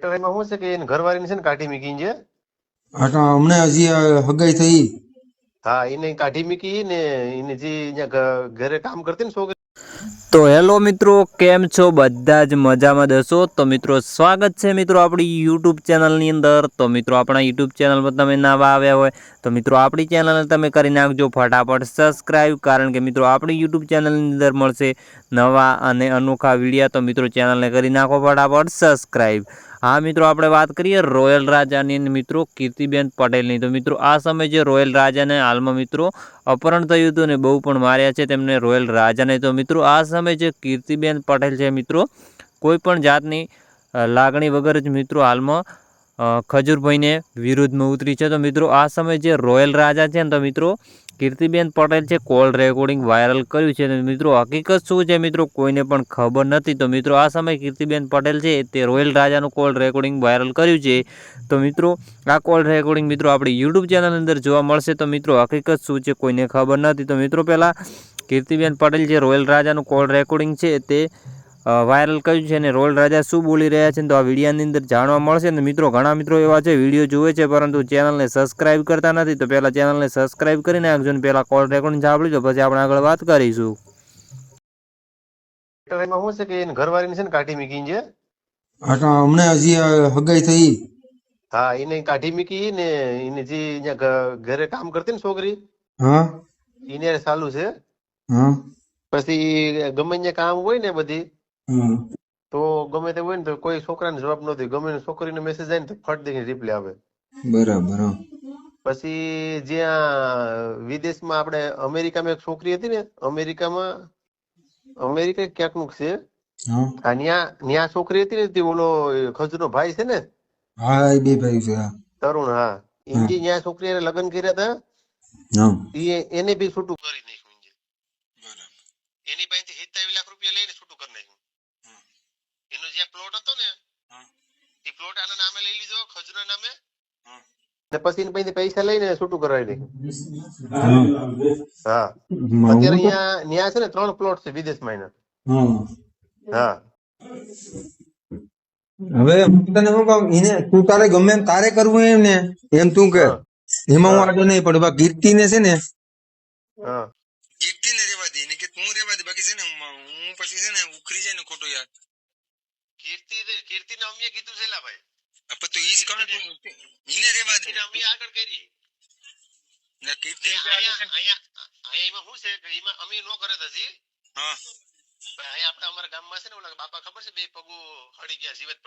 તો એમાં શું છે કે એને ઘરવાળીને છે ને કાઢી મૂકી છે હા તો હજી હગાઈ થઈ. હા એને કાઢી મૂકી ને એને જે ઘરે કામ કરતી ને છોકરી તો હેલો મિત્રો કેમ છો? બધા જ મજામાં દસો તો મિત્રો સ્વાગત છે મિત્રો આપણી યુટ્યુબ ચેનલની અંદર. તો મિત્રો આપણા યુટ્યુબ ચેનલમાં તમે નવા આવ્યા હોય તો મિત્રો આપણી ચેનલને તમે કરી નાખજો ફટાફટ સબસ્ક્રાઈબ કારણ કે મિત્રો આપણી યુટ્યુબ ચેનલની અંદર મળશે નવા અને અનોખા વિડીયા. તો મિત્રો ચેનલને કરી નાખો ફટાફટ સબસ્ક્રાઈબ હા, મિત્રો, આપણે વાત કરીએ રોયલ રાજાની મિત્રો કીર્તિબેન પટેલની. તો મિત્રો, આ સમયે જે રોયલ રાજાને હાલમાં મિત્રો અપહરણ થયું હતું ને બહુ પણ માર્યા છે તેમને રોયલ રાજાને. તો મિત્રો, આ સમયે જે કીર્તિબેન પટેલ છે મિત્રો, કોઈ પણ જાતની લાગણી વગર જ મિત્રો હાલમાં ખજૂરભાઈને વિરુદ્ધમાં ઉતરી છે. તો મિત્રો, આ સમયે જે રોયલ રાજા છે ને, તો મિત્રો કીર્તિબેન પટેલ છે, કોલ રેકોર્ડિંગ વાયરલ કર્યું છે મિત્રો હકીકત શું છે મિત્રો? કોઈને પણ ખબર નથી. તો મિત્રો આ સમયે કીર્તિબેન પટેલ છે, તે રોયલ રાજાનું કોલ રેકોર્ડિંગ વાયરલ કર્યું છે. તો મિત્રો આ કોલ રેકોર્ડિંગ મિત્રો આપણી યુટ્યુબ ચેનલ અંદર જોવા મળશે. તો મિત્રો હકીકત શું છે કોઈને ખબર નથી. તો મિત્રો પહેલાં કીર્તિબેન પટેલ જે રોયલ રાજાનું કોલ રેકોર્ડિંગ છે, તે વાયરલ કર્યું છે અને રોયલ રાજા શું બોલી રહ્યા છે તો આ વિડીયાની અંદર જાણવા મળશે ને મિત્રો ઘણા મિત્રો એવા છે વીડિયો જુએ છે પરંતુ ચેનલને સબસ્ક્રાઇબ કરતા નથી તો પહેલાં ચેનલને સબસ્ક્રાઇબ કરી નાખજો ને પહેલાં કોલ રેકોર્ડિંગ સાંભળી લો પછી આપણે આગળ વાત કરીશું. એમાં શું છે કે એને ઘરવાળીને છે ને કાઢી મૂકી છે હા તો હમણાં હજી હગાઈ થઈ. હા એને કાઢી મૂકી ને એને જે ઘરે કામ કરતી ને છોકરી હા. એને ચાલુ છે. હા. પછી ગમે ત્યાં કામ હોય ને બધી તો ગમે તે હોય ને તો કોઈ છોકરાને જવાબ ન દે. ગમે છોકરીને મેસેજ આવે ને તો ફટ દઈને રિપ્લે આવે. બરાબર પછી જ્યાં વિદેશમાં આપણે અમેરિકામાં એક છોકરી હતી ને અમેરિકામાં અમેરિકા ક્યાંકનું છે? હા. આ ન્યા છોકરી હતી ને તે ઓલો ખજનો ભાઈ છે ને? હા એ બે ભાઈ છે તરુણ હા. એની ન્યા છોકરી એને લગ્ન કર્યા હતા એ એને બી છૂટું કરી નાખ્યું. એની પાસેથી સિત્તાવીસ લાખ રૂપિયા લઈને છૂટું પ્લોટ હતો ને એ પ્લોટ આના નામે લઈ લીધો ખજુરા નામે. હા. ને પછી પાસેથી પૈસા લઈને છૂટું કરાવી નાખ્યું હા. હા. અત્યારે અહીંયા ન્યા છે ને ત્રણ પ્લોટ છે વિદેશમાં એના હા. હવે હું તને શું કહું? એને તું તારે ગમે એમ તારે કરવું એમ ને એમ તું કે. એમાં હું આગળ નહીં પણ કીર્તિ ને છે ને હા. કીર્તિ ને રેવા દે. એને કે તું રેવા દે. બાકી છે ને હું હું પછી છે ને ઉખરી જાય ને ખોટો યાર. કીર્તિ અમીએ કીધું છે લા ભાઈ. આપે તો ઈસ કોણ તું. ઈને રેવા દે. અમીએ આગળ કરી ને કીર્તિ અહીંયા અહીંયા અહીંયા એમાં શું છે કે એમાં અમી નો કરે હજી. હા. પણ અહીંયા આપણે અમારા ગામમાં છે ને ઓલા બાપા ખબર છે બે પગો હળી ગયા જીવત